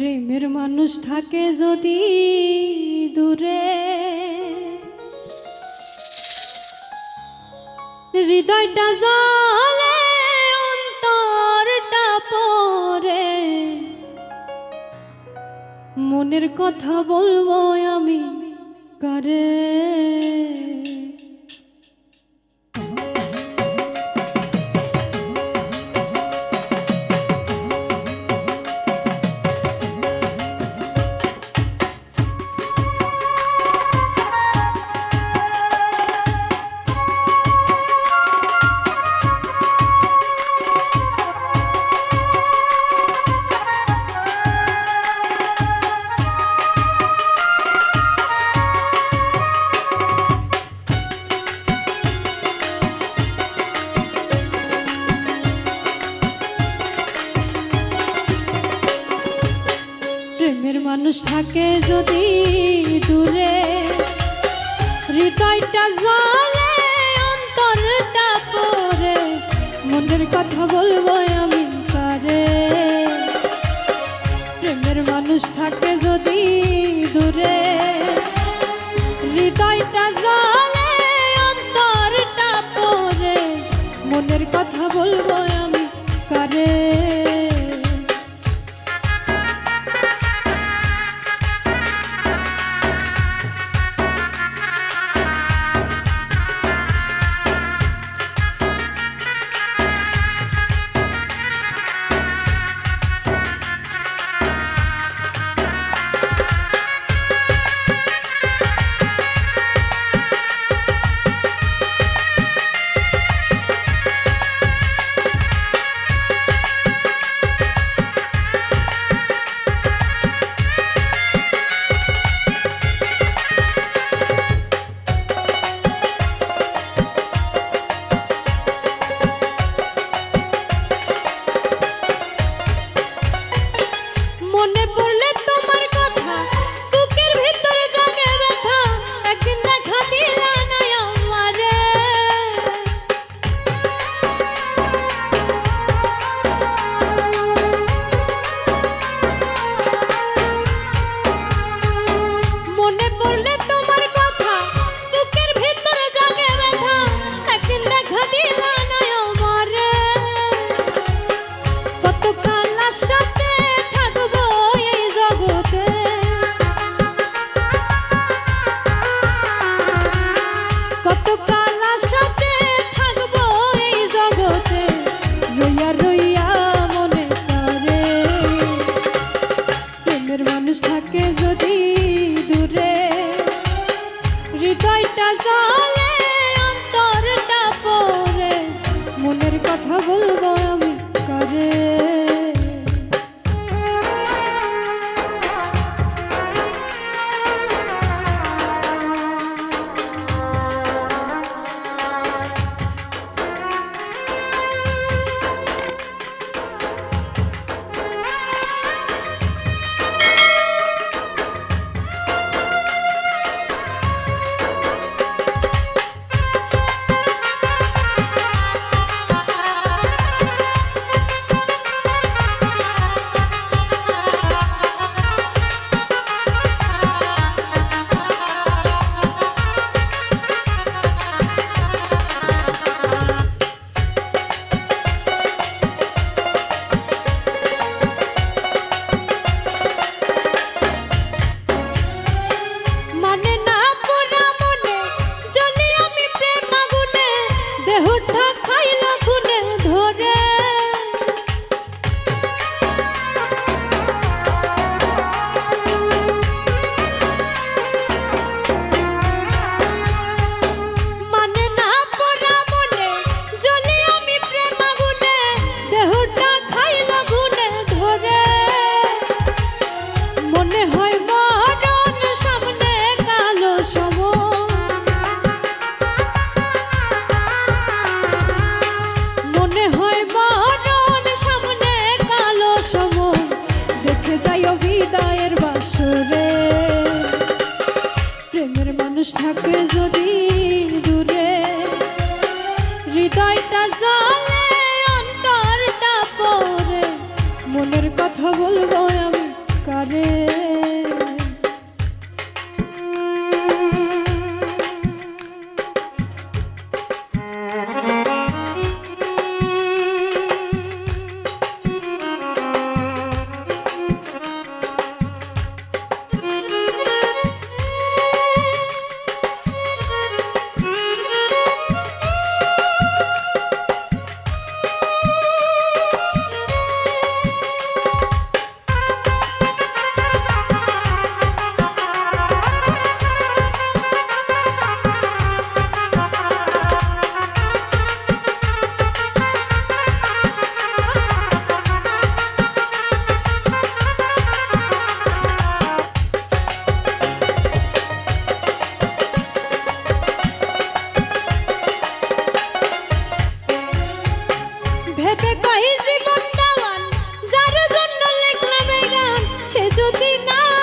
প্রেমের মানুষ থাকে যদি দূরে। হৃদয়টা জলে অন্তরটা পরে মনের কথা বলব আমি কারে? থাকে যদি দূরে never যদি দূরে হৃদয়টা জলে অন্তরটা পরে মনের কথা বলব আমি কারে না